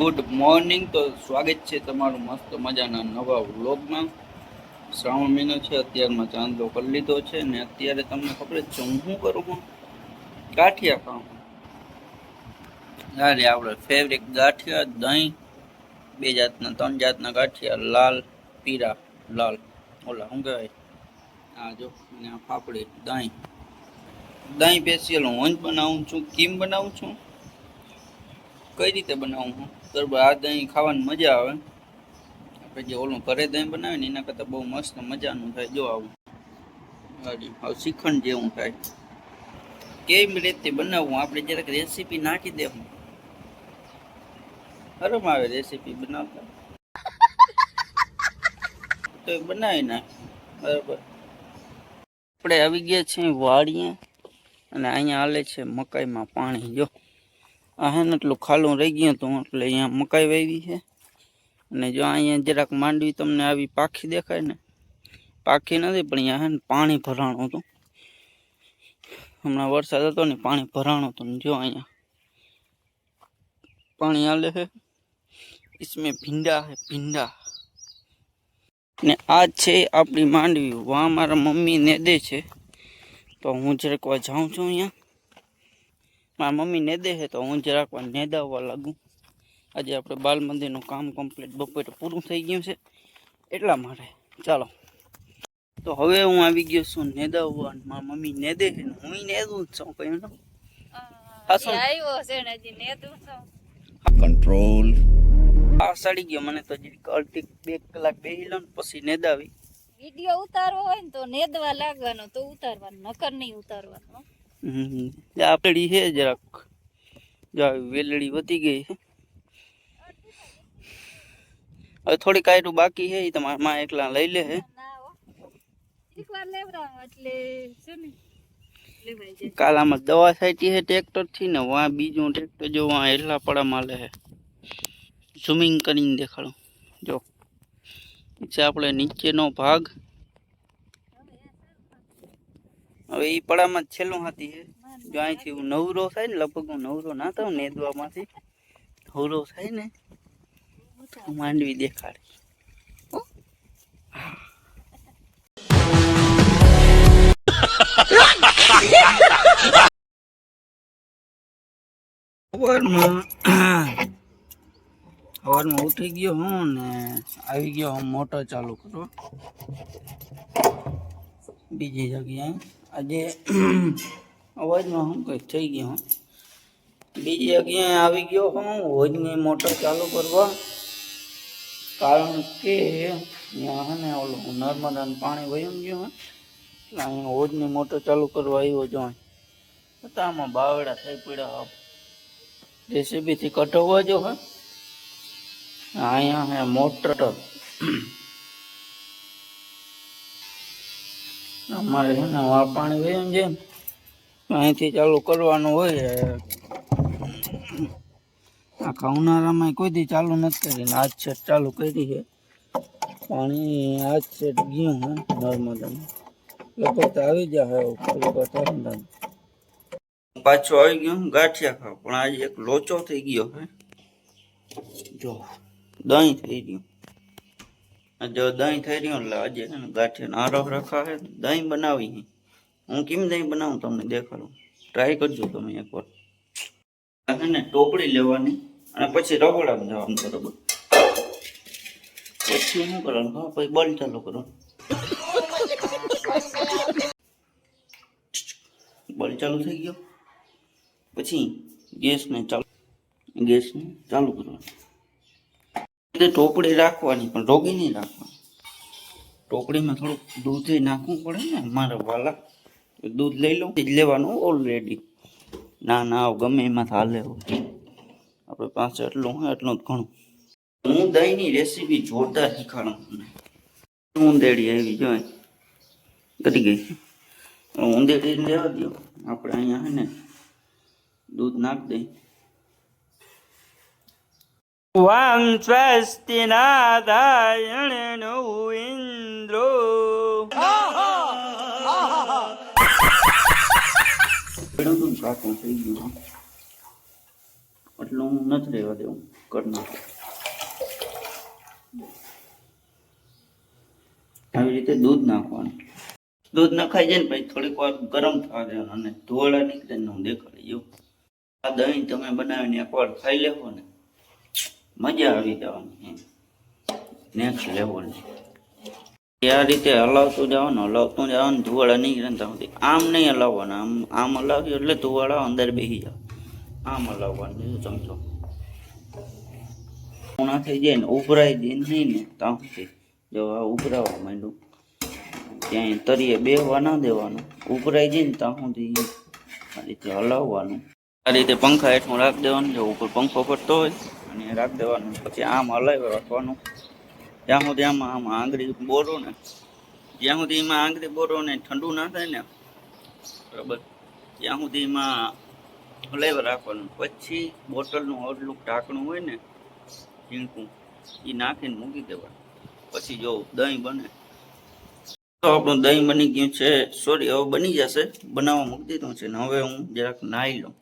Good morning તો સ્વાગત છે તમારું મસ્ત મજાના નવા વ્લોગમાં. શ્રાવણ મહિનો છે, અત્યારમાં ચાંદલો કરી લીધો છે ને અત્યારે તમને ખબર જ છે હું શું કરું છું? ગાંઠિયા ખાઉં અરે આપણે ફેવરેટ ગાંઠિયા, દહીં, બે જાતના, ત્રણ જાતના ગાંઠિયા, લાલ પીરા લાલ. ઓલા શું કહેવાય? આ જો, ને આ ફાફડી, દહીં. દહીં સ્પેશિયલ હું જ બનાવું છું. કેમ બનાવું છું? કઈ રીતે બનાવું હું? બરાબર આ દહીં ખાવાની મજા આવે. આપણે જે ઓલું ઘરે દહીં બનાવે ને એના કરતાં બહુ મસ્ત મજાનું થાય. જો આવું. હવે શ્રીખંડ જેવું થાય. કેવી રીતે બનાવવું? આપણે જરાક રેસીપી નાખી દેવું હરમ આવે રેસીપી બનાવતા. તો બનાવી નાખ. બરાબર. આપણે આવી ગયા છીએ વાડીએ અને અહીંયા હાલે છે મકાઈમાં પાણી. જો. આ હે ને એટલું ખાલું રહી ગયું હતું એટલે અહીંયા મકાઈ વાવી છે અને જો અહીંયા જરાક માંડવી તમને આવી પાખી દેખાય ને પાખી નથી પણ અહીંયા હે ને પાણી ભરાણું હતું હમણાં વરસાદ હતો ને પાણી ભરાણું હતું ને જો અહીંયા પાણી હાલે છે इसमें ભીંડા है ભીંડા ને આ છે આપણી માંડવી વા મારા મમ્મી ને દે છે તો હું જરાક વાર જાઉં છું અહીંયા મારા મમ્મી નેદે છે તો હું જરાક વાર નેદાવવા લાગું. આજે આપણે બાલ મંદિરનું કામ કમ્પ્લીટ બપોરે પૂરું થઈ ગયું છે. એટલા માટે ચાલો. તો હવે હું આવી ગયો છું નેદાવવા અને મારા મમ્મી ને હું નેદું જ છું ને ને નેતું છું. આ સડી ગયો મને તો અડધી બે કલાક બેસી લો ને પછી નેદાવી. વીડિયો ઉતારવો હોય ને તો નેદવા લાગવાનો તો ઉતારવાનો નકર નહીં ઉતારવાનો. હમ આ પેઢી છે જરાક જો આવી વેલડી વધી ગઈ છે હવે થોડી કાયરું બાકી છે એ તમારા માં એકલા લઈ લે છે ના હો એકવાર લેવડાવો એટલે છે ને લેવાઈ જાય કાલ આમાં દવા છાંટી છે ટ્રેક્ટરથી ને વાં બીજું ટ્રેક્ટર જો વાં એટલા પડામાં લે છે ઝૂમિંગ કરીને દેખાડો. જો છે આપણે નીચેનો ભાગ હવે એ પડામાં છેલ્લું હાથી છે. જો અહીંથી હું નવરો થાય ને, લગભગ હું નવરો ના થાઉં, નેદવામાંથી નવરો થાય ને, હું માંડવી દેખાડી સવારમાં સવારમાં ઉઠી ગયો હું ને આવી ગયો હું મોટર ચાલુ કરો બીજી જગ્યાએ. આજે અવાજમાં હું કંઈક થઈ ગયો બીજી જગ્યાએ આવી ગયો હું હોજની મોટર ચાલુ કરવા. કારણ કે ત્યાં ને ઓલું નર્મદાનું પાણી વયું ગયું એટલે અહીંયા હોજની મોટર ચાલુ કરવા આવ્યો જો આમાં બાવડા થઈ પડ્યા જેસીબીથી કટવવા જો હે. અહીંયા મોટર. અમારે છે ને પાણી વયું છે અહીંથી ચાલુ કરવાનું હોય આખા ઉનાળામાં કોઈ દી ચાલુ નથી કરીને આજ છે ચાલુ કરી છે. પાણી આજ છે ગયું હે, નર્મદામાં. લગભગ તો આવી જાય હવે પાછો આવી ગયો ગાંઠિયા ખાવ, પણ આજે એક લોચો થઈ ગયો હે. જો, દહીં થઈ ગયું. જો દહીં થઈ રહ્યું એટલે આજે ગાંઠિયાનો આરોહ રખા છે દહીં બનાવી હું. કેમ દહીં બનાવું તમને દેખાડું? ટ્રાય કરજો તમે એકવાર. ને ટોપડી લેવાની અને પછી રગોડા જવાનું બરોબર. પછી શું કરવાનું હા, પછી બલ ચાલુ કરો. બલ ચાલુ થઈ ગયો? પછી ગેસને ચાલુ ગેસને ચાલુ કરવાનું. એટલે ટોપડી રાખવાની, પણ રોગી નહીં રાખવાની. ટોપડીમાં થોડુંક દૂધ નાખવું પડે ને, મારા વાલા. દૂધ લઈ લઉં જ લેવાનું ઓલરેડી ના ના, આવ ગમે એમાં હાલે. આપણે પાસે એટલું હોય, એટલું જ ઘણું. હું દહીંની રેસીપી જોરદાર શીખાડું તમને. ઊંધેડી આવી જોઈએ ઘટી ગઈ. ઊંધેડી લેવા દો આપણે અહીંયા હે ને, દૂધ નાખ દઈ. વામ સ્વસ્તિ નારાયણ ઇન્દ્રો ખેડૂતનું થઈ ગયું એટલું હું નથી રહેવા દેવું. કરના આવી રીતે દૂધ નાખવાનું. દૂધ નખાઈ જાય ને પછી થોડીક વાર ગરમ થવા દેવાનું અને ધોળા નીકળે હું દેખાડી જવું આ દહીં તમે બનાવીને એકવાર ખાઈ લેવો ને. મજા આવી જવાની નેક્સ્ટ લેવલની આ રીતે હલાવતું જવાનું હલાવતું જવાનું, ધુવાળા નહીં સુધી આમ નહીં હલાવવાના, આમ આમ હલાવ્યું એટલે ધુવાળા અંદર બેસી જાવ આમ હલાવવાનું સમજો. પૂણા થઈ જાય ને, ઉભરાઈ દે નહીં ને ત્યાં જો આ ઉભરાવા માંડું ત્યાં તરીએ બેહવા ના દેવાનું. ઉભરાઈ જાય ને ત્યાં સુધી. આ રીતે હલાવવાનું. આ રીતે પંખા હેઠું રાખી દેવાનું, જો ઉપર પંખો ફરતો હોય, અને રાખી દેવાનું. પછી આમ હલાવી રાખવાનું. ત્યાં સુધી આમાં આમ આંગળી બોરો ને, જ્યાં સુધી એમાં આંગળી બોરો ને ઠંડુ ના થાય ને, બરાબર, ત્યાં સુધી એમાં હલાવી રાખવાનું. પછી બોટલનું અડલું ઢાંકણું હોય ને ઝીણકું એ નાખીને મૂકી દેવાનું. પછી જો દહીં બને, તો આપણું દહીં બની ગયું છે. સોરી હવે બની જશે. બનાવવા મૂકી દીધું છે ને, હવે હું જરાક નાહી લઉં.